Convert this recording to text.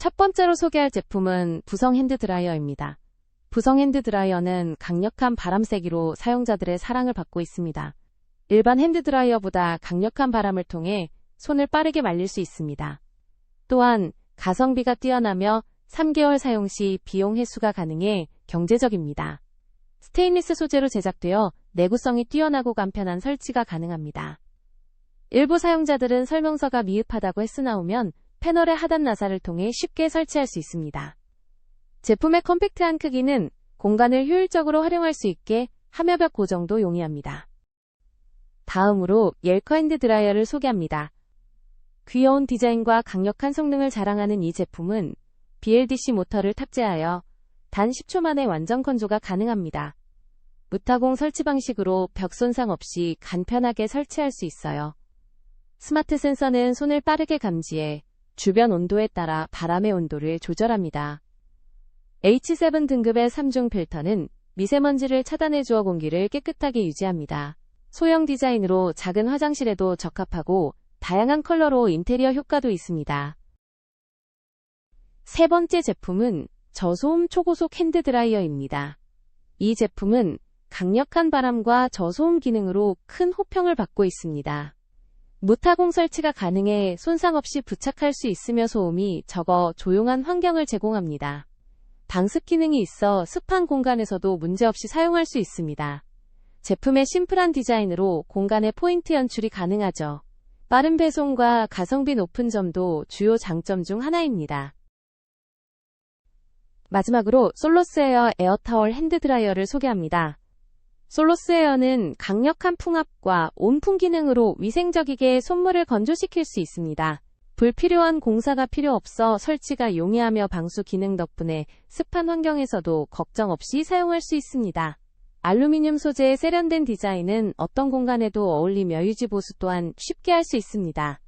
첫 번째로 소개할 제품은 부성 핸드드라이어입니다. 부성 핸드드라이어는 강력한 바람 세기로 사용자들의 사랑을 받고 있습니다. 일반 핸드드라이어보다 강력한 바람을 통해 손을 빠르게 말릴 수 있습니다. 또한 가성비가 뛰어나며 3개월 사용 시 비용 회수가 가능해 경제적입니다. 스테인리스 소재로 제작되어 내구성이 뛰어나고 간편한 설치가 가능합니다. 일부 사용자들은 설명서가 미흡하다고 했으나 오면 패널의 하단 나사를 통해 쉽게 설치할 수 있습니다. 제품의 컴팩트한 크기는 공간을 효율적으로 활용할 수 있게 하며벽 고정도 용이합니다. 다음으로 옐커 핸드 드라이어를 소개합니다. 귀여운 디자인과 강력한 성능을 자랑하는 이 제품은 BLDC 모터를 탑재하여 단 10초 만에 완전 건조가 가능합니다. 무타공 설치 방식으로 벽 손상 없이 간편하게 설치할 수 있어요. 스마트 센서는 손을 빠르게 감지해 주변 온도에 따라 바람의 온도를 조절합니다. H7 등급의 3중 필터는 미세먼지를 차단해 주어 공기를 깨끗하게 유지합니다. 소형 디자인으로 작은 화장실에도 적합하고 다양한 컬러로 인테리어 효과도 있습니다. 세 번째 제품은 저소음 초고속 핸드드라이어입니다. 이 제품은 강력한 바람과 저소음 기능으로 큰 호평을 받고 있습니다. 무타공 설치가 가능해 손상 없이 부착할 수 있으며 소음이 적어 조용한 환경을 제공합니다. 방습 기능이 있어 습한 공간에서도 문제없이 사용할 수 있습니다. 제품의 심플한 디자인으로 공간의 포인트 연출이 가능하죠. 빠른 배송과 가성비 높은 점도 주요 장점 중 하나입니다. 마지막으로 솔로스 에어 에어타월 핸드드라이어를 소개합니다. 솔로스에어는 강력한 풍압과 온풍 기능으로 위생적이게 손물을 건조시킬 수 있습니다. 불필요한 공사가 필요 없어 설치가 용이하며 방수 기능 덕분에 습한 환경에서도 걱정 없이 사용할 수 있습니다. 알루미늄 소재의 세련된 디자인은 어떤 공간에도 어울리며 유지 보수 또한 쉽게 할 수 있습니다.